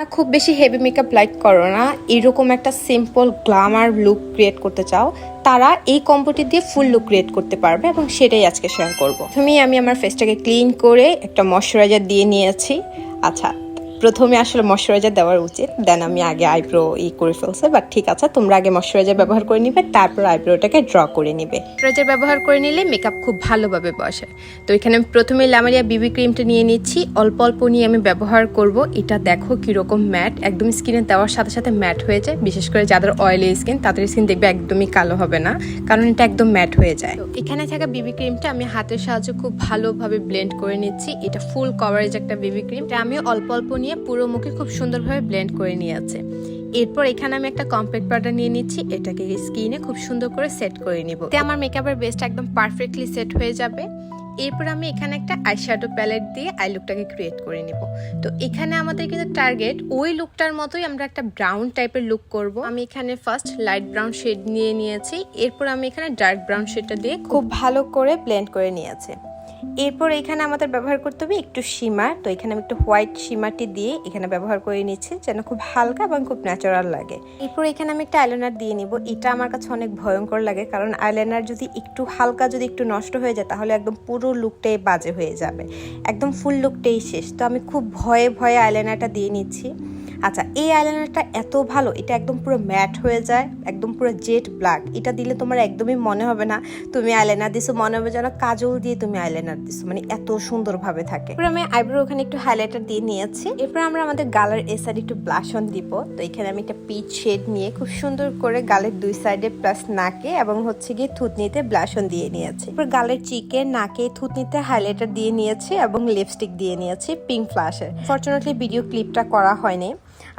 খুব বেশি heavy makeup like করো না। এরকম একটা সিম্পল গ্লামার লুক ক্রিয়েট করতে চাও, তারা এই কম্বোটি দিয়ে ফুল লুক ক্রিয়েট করতে পারবে এবং সেটাই আজকে শেয়ার করব। প্রথমেই আমি আমার ফেসটাকে ক্লিন করে একটা ময়শ্চারাইজার দিয়ে নিয়েছি। আচ্ছা প্রথমে আসলে ময়শ্চারাইজার দেওয়ার উচিত। দেন আমি আগে আইব্রো ই করে ফেলছে বাট ঠিক আছে, তোমরা আগে ময়শ্চারাইজার ব্যবহার করে নিবে, তারপর আইব্রোটাকে ড্র করে নিবে। ময়শ্চারাইজার ব্যবহার করে নিলে মেকআপ খুব ভালোভাবে বসে। তো এখানে প্রথমে লামারিয়া বিবি ক্রিমটা নিয়ে নিচ্ছি। অল্প অল্প নিয়ে আমি ব্যবহার করব। এটা দেখো কীরকম ম্যাট একদম স্কিনে দেওয়ার সাথে সাথে ম্যাট হয়ে যায়। বিশেষ করে যাদের অয়েলি স্কিন তাদের স্কিন দেখবে একদমই কালো হবে না, কারণ এটা একদম ম্যাট হয়ে যায়। এখানে থাকা বিবি ক্রিমটা আমি হাতের সাহায্যে খুব ভালোভাবে ব্লেন্ড করে নিচ্ছি। এটা ফুল কভারেজ একটা বিবি ক্রিম আমি অল্প অল্প নিয়ে পুরো মুখে খুব সুন্দরভাবে ব্লেন্ড করে নিয়েছে। এরপর এখানে আমি একটা কম্প্যাক্ট পাউডার নিয়ে নিচ্ছি, এটাকে স্কিনে খুব সুন্দর করে সেট করে নিব। তে আমার মেকআপের বেসটা একদম পারফেক্টলি সেট হয়ে যাবে। এরপর আমি এখানে একটা আই আইশ্যাডো প্যালেট দিয়ে আই লুকটাকে ক্রিয়েট করে নিব। তো এখানে আমাদের কিন্তু টার্গেট ওই লুকটার মতোই আমরা একটা ব্রাউন টাইপের লুক করব। আমি এখানে ফার্স্ট লাইট ব্রাউন শেড নিয়ে নিয়েছি, এরপর আমি এখানে ডার্ক ব্রাউন শেডটা দিয়ে খুব ভালো করে ব্লেন্ড করে নিয়েছি। এরপর এখানে আমাদের ব্যবহার করতে হবে একটু সীমার তো এখানে আমি একটু হোয়াইট সীমাটি দিয়ে এখানে ব্যবহার করে নিচ্ছি, যেন খুব হালকা এবং খুব ন্যাচারাল লাগে। এরপর এখানে আমি একটা আইলাইনার দিয়ে নিব। এটা আমার কাছে অনেক ভয়ঙ্কর লাগে, কারণ আইলাইনার যদি একটু হালকা, যদি একটু নষ্ট হয়ে যায়, তাহলে একদম পুরো লুকটাই বাজে হয়ে যাবে। একদম ফুল লুকটাই শেষ। তো আমি খুব ভয়ে ভয়ে আইলাইনারটা দিয়ে নিচ্ছি। আচ্ছা এই আইলাইনারটা এত ভালো, এটা একদম পুরো ম্যাট হয়ে যায়, একদম পুরো জেট ব্ল্যাক এটা দিলে তোমার একদমই মনে হবে না, তুমি আইলাইনার দিছো, মনে হবে যেন কাজল দিয়ে তুমি আইলাইনার দিছো মানে এত সুন্দরভাবে থাকে। এরপর আমি আইব্রো ওখানে একটু হাইলাইটার দিয়ে নিয়েছি। এরপর আমরা আমাদের গালের এ সাইড একটু ব্লাশ অন দিব। তো এখানে আমি একটা পিচ শেড নিয়ে খুব সুন্দর করে গালের দুই সাইডে প্লাস নাকে এবং হচ্ছে গিয়ে থুতনিতে ব্লাশ অন দিয়ে নিয়েছি। এরপর গালের চিকে নাকে থুতনিতে হাইলাইটার দিয়ে নিয়েছি এবং লিপস্টিক দিয়ে নিয়েছি পিঙ্ক ফ্লাশের ফর্চুনেটলি ভিডিও ক্লিপটা করা হয়নি।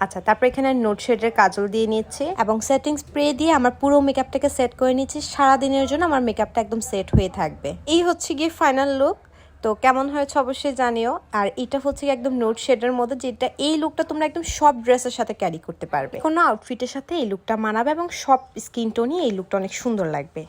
আচ্ছা তারপর এখানে নোট শেডের কাজল দিয়ে নিচ্ছি এবং সেটিং স্প্রে দিয়ে আমার পুরো মেকআপটাকে সেট করে নিচ্ছি। সারা দিনের জন্য আমার মেকআপটা একদম সেট হয়ে থাকবে। এই হচ্ছে গিয়ে ফাইনাল লুক তো কেমন হয়েছে অবশ্যই জানিও। আর এটা হচ্ছে একদম নোট শেডের মধ্যে যেটা এই লুকটা তোমরা একদম সব ড্রেসের সাথে ক্যারি করতে পারবে। কোনো আউটফিটের সাথে এই লুকটা মানাবে এবং সব স্কিন টোনই এই লুকটা অনেক সুন্দর লাগবে।